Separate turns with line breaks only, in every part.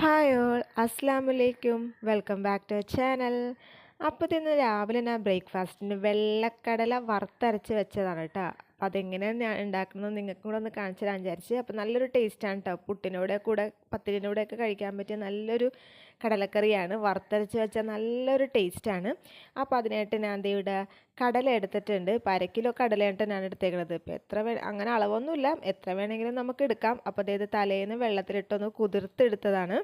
Hi all അസ്സാം വലൈക്കും welcome back to channel. അപ്പോൾ ഇന്ന് രാവിലെ ഞാൻ ബ്രേക്ക്ഫാസ്റ്റിന് വെള്ളക്കടല വറുത്തരച്ച് വെച്ചതാണ് കേട്ടോ അപ്പം അതെങ്ങനെയാണ് ഞാൻ ഉണ്ടാക്കുന്നത് നിങ്ങൾക്കും കൂടെ ഒന്ന് കാണിച്ചു തരാൻ വിചാരിച്ച്. അപ്പോൾ നല്ലൊരു ടേസ്റ്റാണ് കേട്ടോ പുട്ടിനോടെ കൂടെ പത്തിരിനോടെ ഒക്കെ കഴിക്കാൻ പറ്റിയ നല്ലൊരു കടലക്കറിയാണ്. വറുത്തരച്ച് വെച്ച നല്ലൊരു ടേസ്റ്റാണ് അപ്പോൾ അതിനായിട്ട് ഞാൻ ഇവിടെ കടല എടുത്തിട്ടുണ്ട്. ഇപ്പോൾ അര കിലോ കടലയായിട്ട് ഞാൻ എടുത്തേക്കുന്നത് ഇപ്പോൾ എത്ര വേ അങ്ങനെ അളവൊന്നുമില്ല. എത്ര വേണമെങ്കിലും നമുക്ക് എടുക്കാം. അപ്പോൾ അതായത് തലേന്ന് വെള്ളത്തിലിട്ടൊന്ന് കുതിർത്തെടുത്തതാണ്.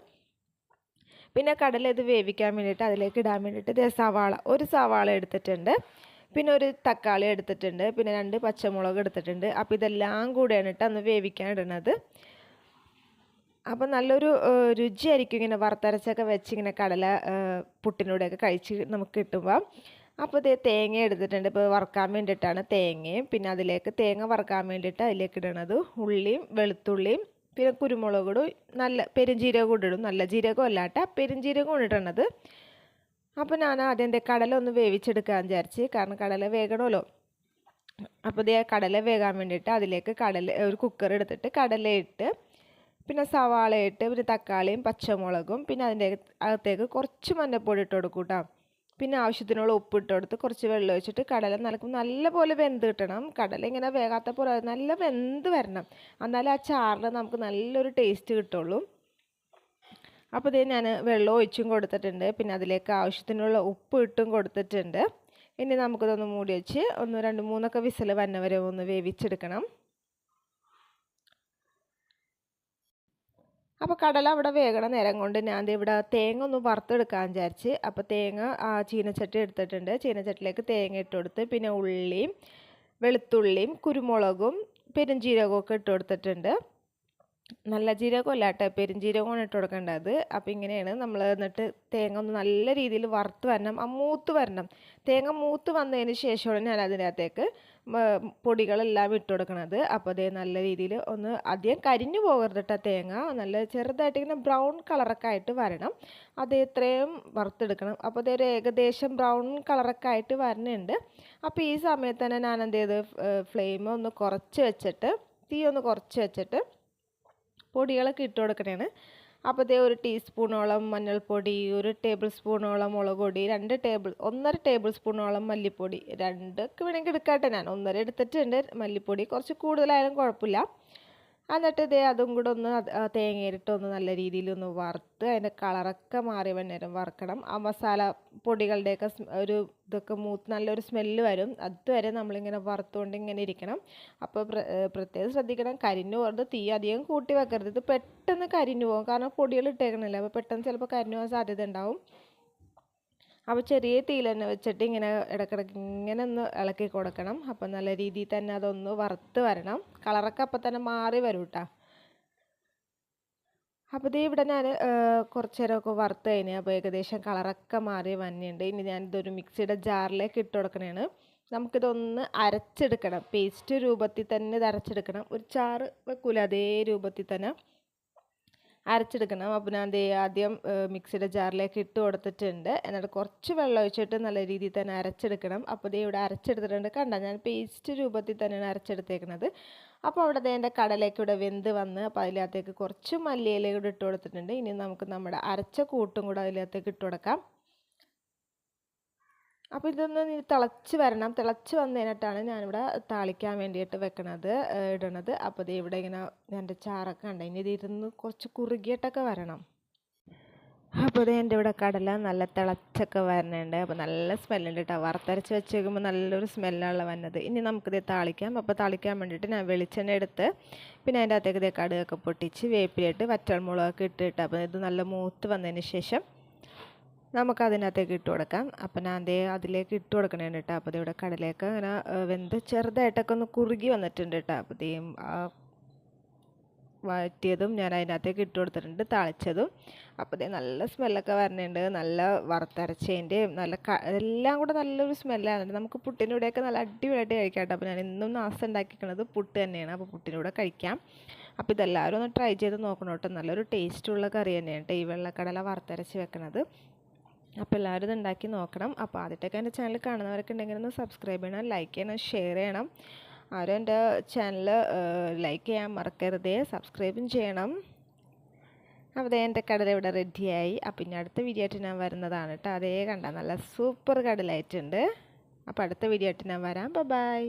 പിന്നെ കടല ഇത് വേവിക്കാൻ വേണ്ടിയിട്ട് അതിലേക്ക് ഇടാൻ വേണ്ടിയിട്ട് സവാള ഒരു സവാള എടുത്തിട്ടുണ്ട്. പിന്നെ ഒരു തക്കാളി എടുത്തിട്ടുണ്ട്. പിന്നെ രണ്ട് പച്ചമുളക് എടുത്തിട്ടുണ്ട്. അപ്പോൾ ഇതെല്ലാം കൂടെയാണ് ഇട്ട് അന്ന് വേവിക്കാൻ ഇടുന്നത് അപ്പോൾ നല്ലൊരു രുചിയായിരിക്കും ഇങ്ങനെ വറുത്തരച്ചൊക്കെ വെച്ച് ഇങ്ങനെ കടല പുട്ടിനൂടെയൊക്കെ കഴിച്ച് നമുക്ക് കിട്ടുമ്പോൾ അപ്പോൾ ഇതേ തേങ്ങ എടുത്തിട്ടുണ്ട്. ഇപ്പോൾ വറുക്കാൻ വേണ്ടിയിട്ടാണ് തേങ്ങയും പിന്നെ അതിലേക്ക് തേങ്ങ വറുക്കാൻ വേണ്ടിയിട്ട് അതിലേക്ക് ഇടണത്. ഉള്ളിയും വെളുത്തുള്ളിയും പിന്നെ കുരുമുളകും നല്ല പെരുംജീരകം കൂടെ ഇടും. നല്ല ജീരകം അല്ലാട്ട പെരുംജീരകം ഇടണത്. അപ്പോൾ ഞാൻ ആദ്യം എന്റെ കടല ഒന്ന് വേവിച്ചെടുക്കാൻ വിചാരിച്ച് കാരണം കടല വേകണമല്ലോ. അപ്പോൾ ഇതേ കടല വേകാൻ വേണ്ടിയിട്ട് അതിലേക്ക് കടല ഒരു കുക്കർ എടുത്തിട്ട് കടല ഇട്ട് പിന്നെ സവാള ഇട്ട് പിന്നെ തക്കാളിയും പച്ചമുളകും പിന്നെ അതിന്റെ അകത്തേക്ക് കുറച്ച് മഞ്ഞൾപ്പൊടി ഇട്ട് കൊടുക്കും കേട്ടോ പിന്നെ ആവശ്യത്തിനുള്ള ഉപ്പ് ഇട്ട് കൊടുത്ത് കുറച്ച് വെള്ളം ഒഴിച്ചിട്ട് കടല നനക്കും നല്ലപോലെ വെന്ത് കിട്ടണം. കടല ഇങ്ങനെ വേകാത്ത പോലെ നല്ല വെന്ത് വരണം. എന്നാലേ ആ ചാറിൽ നമുക്ക് നല്ലൊരു ടേസ്റ്റ് കിട്ടുള്ളൂ. അപ്പോൾ ഇതേ ഞാൻ വെള്ളം ഒഴിച്ചും കൊടുത്തിട്ടുണ്ട്. പിന്നെ അതിലേക്ക് ആവശ്യത്തിനുള്ള ഉപ്പ് ഇട്ടും കൊടുത്തിട്ടുണ്ട്. ഇനി നമുക്കിതൊന്ന് മൂടി വെച്ച് ഒന്ന് രണ്ട് മൂന്നൊക്കെ വിസിൽ വന്നവരെ ഒന്ന് വേവിച്ചെടുക്കണം. അപ്പോൾ കടല അവിടെ വേഗണ നേരം കൊണ്ട് ഞാൻ ഇവിടെ തേങ്ങ ഒന്ന് വറുത്തെടുക്കാൻ വിചാരിച്ച്. അപ്പോൾ തേങ്ങ ചീനച്ചട്ടി എടുത്തിട്ടുണ്ട്. ചീനച്ചട്ടിലേക്ക് തേങ്ങ ഇട്ട് കൊടുത്ത് പിന്നെ ഉള്ളിയും വെളുത്തുള്ളിയും കുരുമുളകും പെരുംജീരകവും ഒക്കെ ഇട്ട് കൊടുത്തിട്ടുണ്ട്. നല്ല ജീരകം അല്ല കേട്ടോ പെരുംജീരകമാണ് ഇട്ട് കൊടുക്കേണ്ടത്. അപ്പോൾ ഇങ്ങനെയാണ് നമ്മൾ എന്നിട്ട് തേങ്ങ ഒന്ന് നല്ല രീതിയിൽ വറുത്ത് വരണം ആ മൂത്ത് വരണം. തേങ്ങ മൂത്ത് വന്നതിന് ശേഷമാണ് ഞാൻ അതിനകത്തേക്ക് പൊടികളെല്ലാം ഇട്ട് കൊടുക്കണത്. അപ്പോൾ അതേ നല്ല രീതിയിൽ ഒന്ന് അധികം കരിഞ്ഞു പോകരുത് കേട്ടോ തേങ്ങ. നല്ല ചെറുതായിട്ട് ഇങ്ങനെ ബ്രൗൺ കളറൊക്കെ ആയിട്ട് വരണം. അത് ഇത്രയും വറുത്തെടുക്കണം. അപ്പോൾ അതൊരു ഏകദേശം ബ്രൗൺ കളറൊക്കെ ആയിട്ട് വരണുണ്ട്. അപ്പോൾ ഈ സമയത്ത് തന്നെ ഞാൻ എന്ത് ചെയ്ത് ഫ്ലെയിം ഒന്ന് കുറച്ച് വെച്ചിട്ട് തീ ഒന്ന് കുറച്ച് വെച്ചിട്ട് പൊടികളൊക്കെ ഇട്ട് കൊടുക്കണേണ്. അപ്പോൾ ഇതേ ഒരു ടീസ്പൂണോളം മഞ്ഞൾപ്പൊടി ഒരു ടേബിൾ സ്പൂണോളം മുളക് പൊടി രണ്ട് ടേബിൾ ഒന്നര ടേബിൾ സ്പൂണോളം മല്ലിപ്പൊടി. രണ്ടൊക്കെ വേണമെങ്കിൽ എടുക്കാട്ടെ ഞാൻ. ഒന്നര എടുത്തിട്ടുണ്ട് മല്ലിപ്പൊടി. കുറച്ച് കൂടുതലായാലും കുഴപ്പമില്ല. എന്നിട്ട് ഇതേ അതും കൂടെ ഒന്ന് അത് ആ തേങ്ങയിലിട്ട് ഒന്ന് നല്ല രീതിയിൽ ഒന്ന് വറുത്ത് അതിന്റെ കളറൊക്കെ മാറി വന്നേരം വറുക്കണം. ആ മസാല പൊടികളുടെയൊക്കെ ഒരു ഇതൊക്കെ മൂത്ത് നല്ലൊരു സ്മെല്ല് വരും. അതുവരെ നമ്മളിങ്ങനെ വറുത്തുകൊണ്ട് ഇങ്ങനെ ഇരിക്കണം. അപ്പോൾ പ്രത്യേകം ശ്രദ്ധിക്കണം. കരിഞ്ഞു പോകരുത് തീ അധികം കൂട്ടി വെക്കരുത്. ഇത് പെട്ടെന്ന് കരിഞ്ഞു പോകും. കാരണം പൊടികൾ ഇട്ടേക്കണില്ല അപ്പോൾ പെട്ടെന്ന് ചിലപ്പോൾ കരിഞ്ഞു പോകാൻ സാധ്യത ഉണ്ടാവും. അപ്പോൾ ചെറിയ തീയിൽ തന്നെ വെച്ചിട്ട് ഇങ്ങനെ ഇടക്കിടക്ക് ഇങ്ങനെ ഒന്ന് ഇളക്കി കൊടുക്കണം. അപ്പോൾ നല്ല രീതിയിൽ തന്നെ അതൊന്ന് വറുത്ത് വരണം. കളറൊക്കെ അപ്പം തന്നെ മാറി വരും കേട്ടോ അപ്പോൾ ഇത് ഇവിടെ ഞാൻ കുറച്ച് നേരമൊക്കെ വറുത്ത് കഴിഞ്ഞാൽ അപ്പോൾ ഏകദേശം കളറൊക്കെ മാറി വന്നിട്ടുണ്ട്. ഇനി ഞാൻ ഇതൊരു മിക്സിയുടെ ജാറിലേക്ക് ഇട്ട് കൊടുക്കണേണ്. നമുക്കിതൊന്ന് അരച്ചെടുക്കണം. പേസ്റ്റ് രൂപത്തിൽ തന്നെ ഇത് അരച്ചെടുക്കണം. ഒരു ചാറ് വെക്കൂല അതേ രൂപത്തിൽ തന്നെ. അരച്ചെടുക്കണം. അപ്പോൾ ഞാൻ ദേ ആദ്യം മിക്സിയുടെ ജാറിലേക്ക് ഇട്ട് കൊടുത്തിട്ടുണ്ട്. എന്നിട്ട് കുറച്ച് വെള്ളം ഒഴിച്ചിട്ട് നല്ല രീതിയിൽ തന്നെ അരച്ചെടുക്കണം. അപ്പോൾ ദേ ഇവിടെ അരച്ചെടുത്തിട്ടുണ്ട്. കണ്ട? ഞാൻ പേസ്റ്റ് രൂപത്തിൽ തന്നെയാണ് അരച്ചെടുത്തേക്കുന്നത്. അപ്പോൾ അവിടെ ദേ എന്റെ കടലേക്ക് ഇവിടെ വെന്ത് വന്ന് അപ്പോൾ അതിനകത്തേക്ക് കുറച്ച് മല്ലിയില കൂടെ ഇട്ട് കൊടുത്തിട്ടുണ്ട്. ഇനി നമുക്ക് നമ്മുടെ അരച്ച കൂട്ടും കൂടെ അതിനകത്തേക്ക് ഇട്ട് കൊടുക്കാം. അപ്പോൾ ഇതൊന്ന് തിളച്ച് വരണം. തിളച്ച് വന്നതിനായിട്ടാണ് ഞാനിവിടെ താളിക്കാൻ വേണ്ടിയിട്ട് വെക്കണത് ഇടണത്. അപ്പോൾ ഇത് ഇവിടെ ഇങ്ങനെ എന്റെ ചാറൊക്കെ ഉണ്ട് ഇനി ഇതിരുന്ന് കുറച്ച് കുറുകിയിട്ടൊക്കെ വരണം. അപ്പോൾ ഇത് എന്റെ ഇവിടെ കടല നല്ല തിളച്ചൊക്കെ വരണുണ്ട്. അപ്പോൾ നല്ല സ്മെല്ലുണ്ട് കേട്ടോ വറുത്തരച്ച് വെച്ചേക്കുമ്പോൾ നല്ലൊരു സ്മെല്ലാണ് വന്നത്. ഇനി നമുക്കിത് താളിക്കാം. അപ്പോൾ താളിക്കാൻ വേണ്ടിയിട്ട് ഞാൻ വെളിച്ചെണ്ണ എടുത്ത് പിന്നെ അതിന്റെ അകത്തേക്ക് ഇതേ കടുകൊക്കെ പൊട്ടിച്ച് വേപ്പിലിട്ട് വറ്റൽമുളകൊക്കെ ഇട്ടിട്ട് അപ്പോൾ ഇത് നല്ല മൂത്ത് വന്നതിന് ശേഷം നമുക്ക് അതിനകത്തേക്ക് ഇട്ട് കൊടുക്കാം. അപ്പം ഞാൻ അതേ അതിലേക്ക് ഇട്ട് കൊടുക്കണേ കേട്ടോ അപ്പോൾ ഇവിടെ കടലയൊക്കെ അങ്ങനെ വെന്ത് ചെറുതായിട്ടൊക്കെ ഒന്ന് കുറുകി വന്നിട്ടുണ്ട് കേട്ടോ അപ്പോൾ ആ വഴറ്റിയതും ഞാൻ അതിനകത്തേക്ക് ഇട്ട് കൊടുത്തിട്ടുണ്ട് തളിച്ചതും. അപ്പോൾ ദേ നല്ല സ്മെല്ലൊക്കെ വരുന്നുണ്ട് നല്ല വറുത്തരച്ചതിന്റെയും നല്ല എല്ലാം കൂടെ നല്ലൊരു സ്മെല്ലാണ് നമുക്ക് പുട്ടിന്റെ കൂടെയൊക്കെ നല്ല അടിപൊളിയായിട്ട് കഴിക്കാം അപ്പോൾ ഞാൻ ഇന്നും നാസം ഉണ്ടാക്കിക്കുന്നത് പുട്ട് തന്നെയാണ്. അപ്പോൾ പുട്ടിന്റെ കൂടെ കഴിക്കാം. അപ്പോൾ ഇതെല്ലാവരും ഒന്ന് ട്രൈ ചെയ്ത് നോക്കണം കേട്ടോ നല്ലൊരു ടേസ്റ്റുള്ള കറി തന്നെയാണ് കേട്ടോ ഈ വെള്ളക്കടല വറുത്തരച്ച് വെക്കണത്. അപ്പോൾ എല്ലാവരും ഇത് ഉണ്ടാക്കി നോക്കണം. അപ്പോൾ ആദ്യത്തേക്ക് എന്റെ ചാനൽ കാണുന്നവരൊക്കെ ഉണ്ടെങ്കിൽ ഒന്ന് സബ്സ്ക്രൈബ് ചെയ്യണം ലൈക്ക് ചെയ്യണം ഷെയർ ചെയ്യണം. ആരും എന്റെ ചാനൽ ലൈക്ക് ചെയ്യാൻ മറക്കരുതേ. സബ്സ്ക്രൈബും ചെയ്യണം. അപ്പോൾ എന്റെ കടല ഇവിടെ റെഡിയായി അപ്പം ഇനി അടുത്ത വീഡിയോ ആയിട്ട് ഞാൻ വരുന്നതാണ് കേട്ടോ. അതേ കണ്ട നല്ല സൂപ്പർ കടലായിട്ടുണ്ട്. അപ്പോൾ അടുത്ത വീഡിയോ ആയിട്ട് ഞാൻ വരാം. ബൈ